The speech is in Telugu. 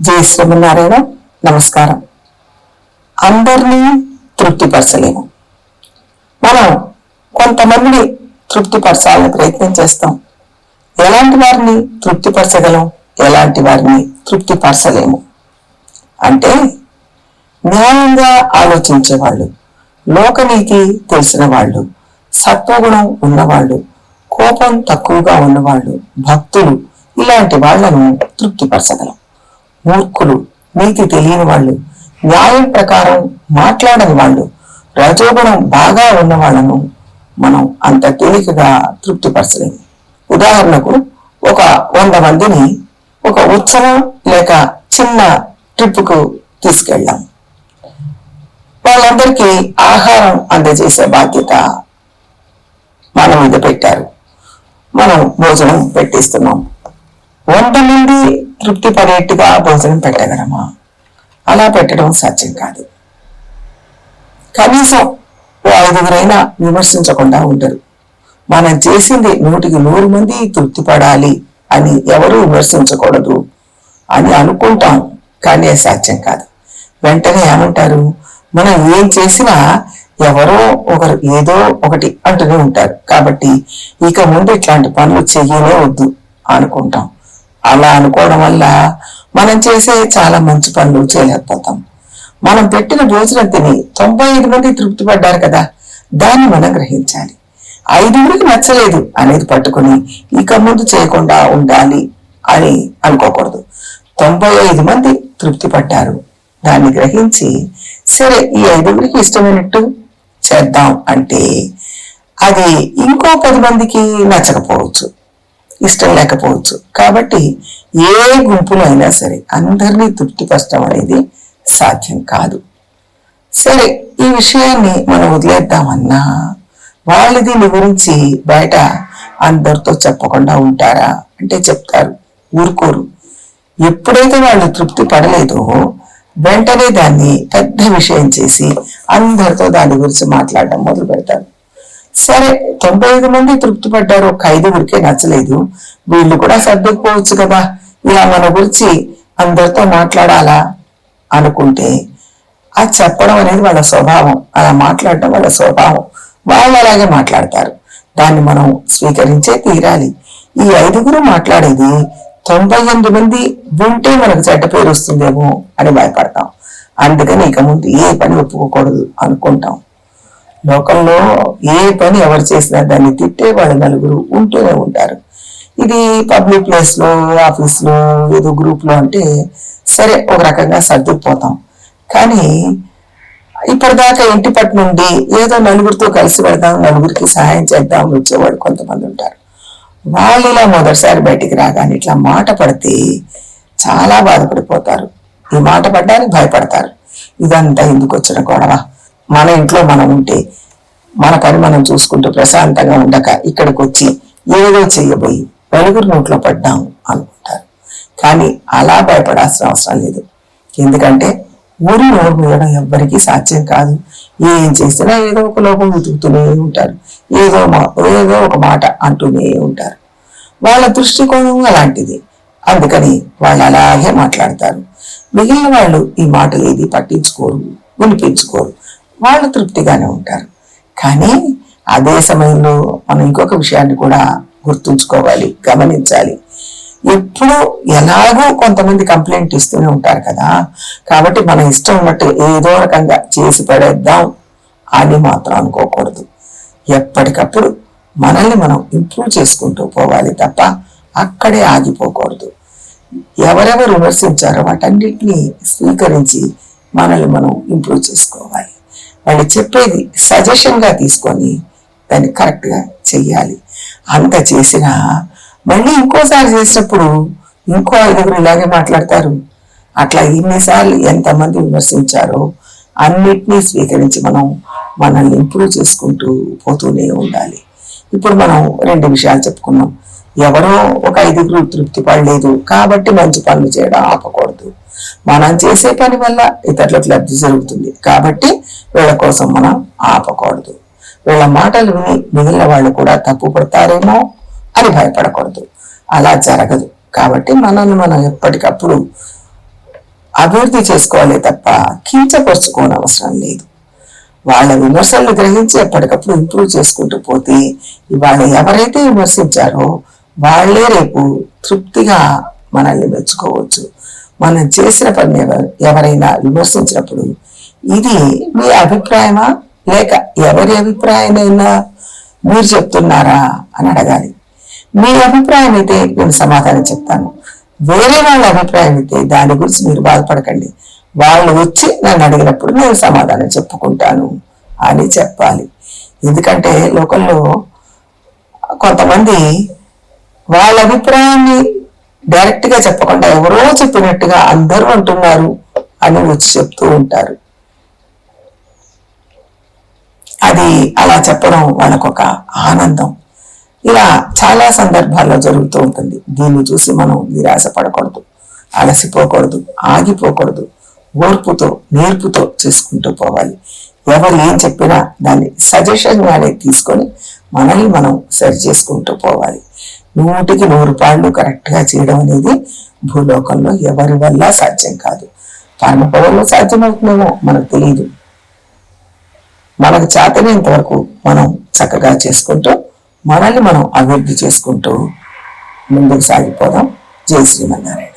జై శ్రీమన్నారాయణ. నమస్కారం. అందరినీ తృప్తిపరచలేము. మనం కొంతమందిని తృప్తిపరచాలని ప్రయత్నం చేస్తాం. ఎలాంటి వారిని తృప్తిపరచగలం? ఎలాంటి వారిని తృప్తిపరచలేము? అంటే న్యాయంగా ఆలోచించే వాళ్ళు లోకనీతి తెలిసిన వాళ్ళు సత్వగుణం ఉన్నవాళ్ళు కోపం తక్కువగా ఉన్నవాళ్ళు భక్తులు ఇలాంటి వాళ్ళను తృప్తిపరచగలం. మూర్ఖులు నీతి తెలియని వాళ్ళు న్యాయం ప్రకారం మాట్లాడని వాళ్ళు రజోగుణం బాగా ఉన్న వాళ్ళను మనం అంత తేలికగా తృప్తిపరచలేము. ఉదాహరణకు ఒక వంద మందిని ఒక ఉత్సవం లేక చిన్న ట్రిప్కు తీసుకెళ్ళాం. వాళ్ళందరికీ ఆహారం అందజేసే బాధ్యత మన మీద పెట్టారు. మనం భోజనం పెట్టిస్తున్నాం. వంద మంది తృప్తి పడేట్టుగా భోజనం పెట్టగలమా? అలా పెట్టడం సాధ్యం కాదు. కనీసం ఓ ఐదుగురైనా విమర్శించకుండా ఉండరు. మనం చేసింది నూటికి నూరు మంది తృప్తి పడాలి అని ఎవరు విమర్శించకూడదు అని అనుకుంటాం కానీ అది సాధ్యం కాదు. వెంటనే ఏమంటారు? మనం ఏం చేసినా ఎవరో ఒకరు ఏదో ఒకటి అంటూనే ఉంటారు. కాబట్టి ఇక ముందు ఇట్లాంటి పనులు చెయ్యలే వద్దు అనుకుంటాం. అలా అనుకోవడం వల్ల మనం చేసే చాలా మంచి పనులు చేయలేకపోతాం. మనం పెట్టిన భోజనం తిని తొంభై ఐదు మంది తృప్తి పడ్డారు కదా దాన్ని మనం గ్రహించాలి. ఐదుగురికి నచ్చలేదు అనేది పట్టుకుని ఇక ముందు చేయకుండా ఉండాలి అని అనుకోకూడదు. తొంభై ఐదు మంది తృప్తి పడ్డారు దాన్ని గ్రహించి సరే ఈ ఐదుగురికి ఇష్టమైనట్టు చేద్దాం అంటే అది ఇంకో పది మందికి నచ్చకపోవచ్చు. ఇష్టం లేకపోవచ్చు. కాబట్టి ఏ గుంపులో అయినా సరే అందరినీ తృప్తిపరచడం అనేది సాధ్యం కాదు. సరే ఈ విషయాన్ని మనం వదిలేద్దామన్నా వాళ్ళు దీని గురించి బయట అందరితో చెప్పకుండా ఉంటారా? అంటే చెప్తారు ఊరుకోరు. ఎప్పుడైతే వాళ్ళు తృప్తి పడలేదో వెంటనే దాన్ని పెద్ద విషయం చేసి అందరితో దాని గురించి మాట్లాడడం మొదలు పెడతారు సరే తొంభై ఐదు మంది తృప్తి పడ్డారు ఒక ఐదుగురికే నచ్చలేదు. వీళ్ళు కూడా సర్దుకుపోవచ్చు కదా. ఇలా మన గురించి అందరితో మాట్లాడాలా? అనుకుంటే అది చెప్పడం అనేది వాళ్ళ స్వభావం. అలా మాట్లాడడం వాళ్ళ స్వభావం. వాళ్ళు అలాగే మాట్లాడతారు. దాన్ని మనం స్వీకరించే తీరాలి. ఈ ఐదుగురు మాట్లాడేది తొంభై ఎనిమిది మంది వింటే మనకు చెడ్డ పేరు వస్తుందేమో అని భయపడతాం. అందుకని ఇక ముందు ఏ పని ఒప్పుకోకూడదు అనుకుంటాం. లోకంలో ఏ పని ఎవరు చేసినా దాన్ని తిట్టే వాళ్ళు నలుగురు ఉంటూనే ఉంటారు. ఇది పబ్లిక్ ప్లేస్లో ఆఫీస్లో ఏదో గ్రూప్లో అంటే సరే ఒక రకంగా సర్దుకుపోతాం. కానీ ఇప్పటిదాకా ఇంటి పట్టు నుండి ఏదో నలుగురితో కలిసి పెడదాం నలుగురికి సహాయం చేద్దాం వచ్చేవాడు కొంతమంది ఉంటారు. వాళ్ళు ఇలా మొదటిసారి బయటికి రాగానే ఇట్లా మాట పడితే చాలా బాధపడిపోతారు. ఈ మాట పడ్డానికి భయపడతారు. ఇదంతా ఎందుకు వచ్చిన గొడవ? మన ఇంట్లో మనం ఉంటే మన పని మనం చూసుకుంటూ ప్రశాంతంగా ఉండక ఇక్కడికి వచ్చి ఏదో చేయబోయి పలుగురు నోట్లో పడ్డాం అనుకుంటారు. కానీ అలా భయపడాల్సిన అవసరం లేదు. ఎందుకంటే ఊరి నోరు మూయడం ఎవ్వరికీ సాధ్యం కాదు. ఏం చేసినా ఏదో ఒక లోపం వెతుకుతూనే ఉంటారు. ఏదో మా- ఏదో ఒక మాట అంటూనే ఉంటారు. వాళ్ళ దృష్టికోణం అలాంటిది. అందుకని వాళ్ళు అలాగే మాట్లాడతారు. మిగిలిన వాళ్ళు ఈ మాటలు ఏది పట్టించుకోరు వినిపించుకోరు. వాళ్ళు తృప్తిగానే ఉంటారు. కానీ అదే సమయంలో మనం ఇంకొక విషయాన్ని కూడా గుర్తుంచుకోవాలి గమనించాలి. ఎప్పుడు ఎలాగో కొంతమంది కంప్లైంట్ ఇస్తూనే ఉంటారు కదా. కాబట్టి మన ఇష్టం ఉన్నట్టు ఏదో రకంగా చేసి పడేద్దాం అని మాత్రం అనుకోకూడదు. ఎప్పటికప్పుడు మనల్ని మనం ఇంప్రూవ్ చేసుకుంటూ పోవాలి తప్ప అక్కడే ఆగిపోకూడదు. ఎవరెవరు విమర్శించారో వాటన్నిటిని స్వీకరించి మనల్ని మనం ఇంప్రూవ్ చేసుకోవాలి. వాళ్ళు చెప్పేది సజెషన్గా తీసుకొని దాన్ని కరెక్ట్గా చెయ్యాలి. అంత చేసినా మళ్ళీ ఇంకోసారి చేసినప్పుడు ఇంకో ఐదుగురు ఇలాగే మాట్లాడతారు. అట్లా ఎన్నిసార్లు ఎంతమంది విమర్శించారో అన్నిటినీ స్వీకరించి మనం మనల్ని ఇంప్రూవ్ చేసుకుంటూ పోతూనే ఉండాలి. ఇప్పుడు మనం రెండు విషయాలు చెప్పుకున్నాం. ఎవరో ఒక ఐదుగురు తృప్తి పడలేదు కాబట్టి మంచి పనులు చేయడం ఆపకూడదు. మనం చేసే పని వల్ల ఇతరులకు లబ్ధి జరుగుతుంది. కాబట్టి వీళ్ళ కోసం మనం ఆపకూడదు. వీళ్ళ మాటలు విని మిగిలిన వాళ్ళు కూడా తప్పు పడతారేమో అని భయపడకూడదు. అలా జరగదు. కాబట్టి మనల్ని మనం ఎప్పటికప్పుడు అభివృద్ధి చేసుకోవాలి తప్ప కించపరుచుకోని అవసరం లేదు. వాళ్ళ విమర్శలను గ్రహించి ఎప్పటికప్పుడు ఇంప్రూవ్ చేసుకుంటూ పోతే ఇవాళ ఎవరైతే విమర్శించారో వాళ్ళే రేపు తృప్తిగా మనల్ని మెచ్చుకోవచ్చు. మనం చేసిన పని ఎవరైనా విమర్శించినప్పుడు ఇది మీ అభిప్రాయమా? లేక ఎవరి అభిప్రాయమైనా మీరు చెప్తున్నారా అని అడగాలి. మీ అభిప్రాయం అయితే నేను సమాధానం చెప్తాను. వేరే వాళ్ళ అభిప్రాయం అయితే దాని గురించి మీరు బాధపడకండి. వాళ్ళు వచ్చి నన్ను అడిగినప్పుడు నేను సమాధానం చెప్పుకుంటాను అని చెప్పాలి. ఎందుకంటే లోకల్లో కొంతమంది వాళ్ళ అభిప్రాయాన్ని డైరెక్ట్గా చెప్పకుండా ఎవరో చెప్పినట్టుగా అందరూ అంటున్నారు అని వచ్చి చెప్తూ ఉంటారు. అది అలా చెప్పడం వాళ్ళకొక ఆనందం. ఇలా చాలా సందర్భాల్లో జరుగుతూ ఉంటుంది. దీన్ని చూసి మనం నిరాశ పడకూడదు అలసిపోకూడదు ఆగిపోకూడదు ఓర్పుతో నేర్పుతో చేసుకుంటూ పోవాలి. ఎవరు ఏం చెప్పినా దాన్ని సజెషన్ గానే తీసుకొని మనల్ని మనం సరి చేసుకుంటూ పోవాలి. నూటికి నూరు పాళ్ళు కరెక్ట్గా చేయడం అనేది భూలోకంలో ఎవరి వల్ల సాధ్యం కాదు. పరమపదంలో సాధ్యమవుతుందేమో మనకు తెలియదు మనకు చేతనేంత వరకు మనం చక్కగా చేసుకుంటూ మనల్ని మనం అభివృద్ధి చేసుకుంటూ ముందుకు సాగిపోదాం. జై శ్రీమన్నారాయణ.